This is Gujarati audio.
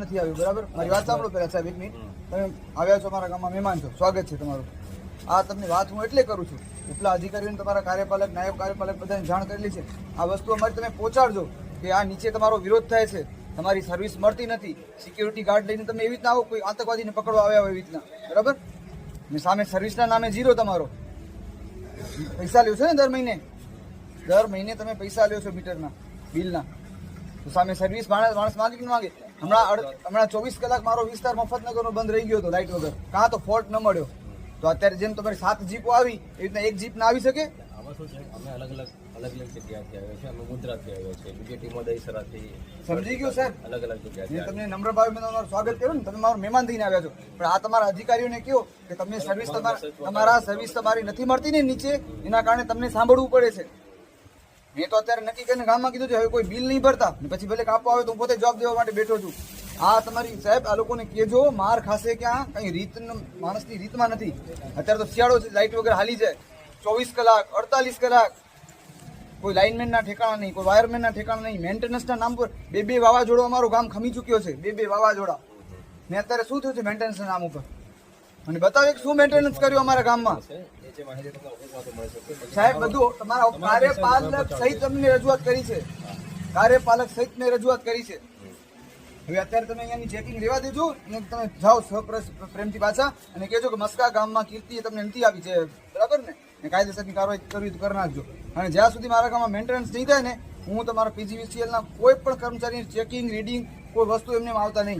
નથી આવ્યું, બરાબર? મારી વાત સાંભળો પહેલાં સાહેબ, એક તમે આવ્યા છો મારા ગામમાં, મહેમાન છો. સ્વાગત છે તમારું. આ તમને વાત હું એટલે કરું છું, ઉપલા અધિકારીઓને તમારા કાર્યપાલક, નાયબ કાર્યપાલક બધાને જાણ કરેલી છે. આ વસ્તુ અમારી તમે પહોંચાડજો, કે આ નીચે તમારો વિરોધ થાય છે. તમારી સર્વિસ મળતી નથી. સિક્યુરિટી ગાર્ડ લઈને તમે એવી રીતના આવો, કોઈ આતંકવાદીને પકડવા આવ્યા હોય એવી રીતના. બરાબર? ને સામે સર્વિસના નામે ઝીરો તમારો. પૈસા લ્યો છો ને દર મહિને? દર મહિને તમે પૈસા લ્યો છો મીટરના, બિલના. તો સામે સર્વિસ માણસ માણસ માંગે કે ન માંગે? હમણાં હમણાં ચોવીસ કલાક મારો વિસ્તાર મફતનગરનો બંધ રહી ગયો હતો લાઇટ વગર. કાં તો ફોલ્ટ ન મળ્યો. તો અત્યારે જેમ તમારી સાત જીપો આવી એવી રીતના એક જીપ ના આવી શકે? અમે અલગ અલગ અલગ અલગ જગ્યાથી આવ્યા છે અમે મુદ્રાથી આવ્યા છે બીજી ટીમો દહીસરાથી સમજી ગયો સાહેબ અલગ અલગ જગ્યાથી તમને નમ્ર ભાવે મેં તમારું સ્વાગત કર્યું ને તમે મારો મહેમાન થઈને આવ્યા છો. પણ આ તમારા અધિકારીઓને કહો કે તમને સર્વિસ તમારા તમારા સર્વિસ તમારી નથી મળતી ને નીચે એના કારણે તમને સાંભળવું પડે છે. મેં તો અત્યારે નક્કી કરીને ગામમાં કીધું છે, હવે કોઈ બિલ નહીં ભરતા. પછી ભલે કાપવા આવે તો હું પોતે જવાબ દેવા માટે બેઠો છું. આ તમારી સાહેબ, આ લોકોને કહેજો, માર ખાશે ક્યાં? કઈ રીત માણસની રીતમાં નથી. અત્યારે તો શિયાળો છે લાઇટ વગર હાલી જાય. ચોવીસ કલાક, અડતાલીસ કલાક. કોઈ લાઇનમેનના ઠેકાણા નહીં, કોઈ વાયરમેનના ઠેકાણા નહીં. મેન્ટેનન્સના નામ પર બે બે વાવાઝોડો અમારું ગામ ખમી ચૂક્યો છે. બે બે વાવાઝોડા. ને અત્યારે શું થયું છે, મેન્ટેનન્સના નામ ઉપર? અને બતાવો એક શું મેન્ટેનન્સ કર્યું અમારા ગામમાં? સાહેબ બધું તમારા કાર્યપાલક સહિત અમને રજૂઆત કરી છે. કાર્યપાલક સહિત મેં રજૂઆત કરી છે. હવે અત્યારે તમે અહીંયાની ચેકિંગ લેવા દેજો અને તમે જાઓ સહપ્રસ પ્રેમથી પાછા અને કહેજો કે મસ્કા ગામમાં કીર્તિએ તમને નથી આપી છે. બરાબર ને? ને કાયદેસરની કાર્યવાહી કરવી તો કરી નાખજો. અને જ્યાં સુધી મારા ગામમાં મેન્ટેનન્સ નહીં થાય ને હું તમારા પીજીવીસીએલના કોઈ પણ કર્મચારીની ચેકિંગ રીડિંગ કોઈ વસ્તુ એમને આવતા નહીં.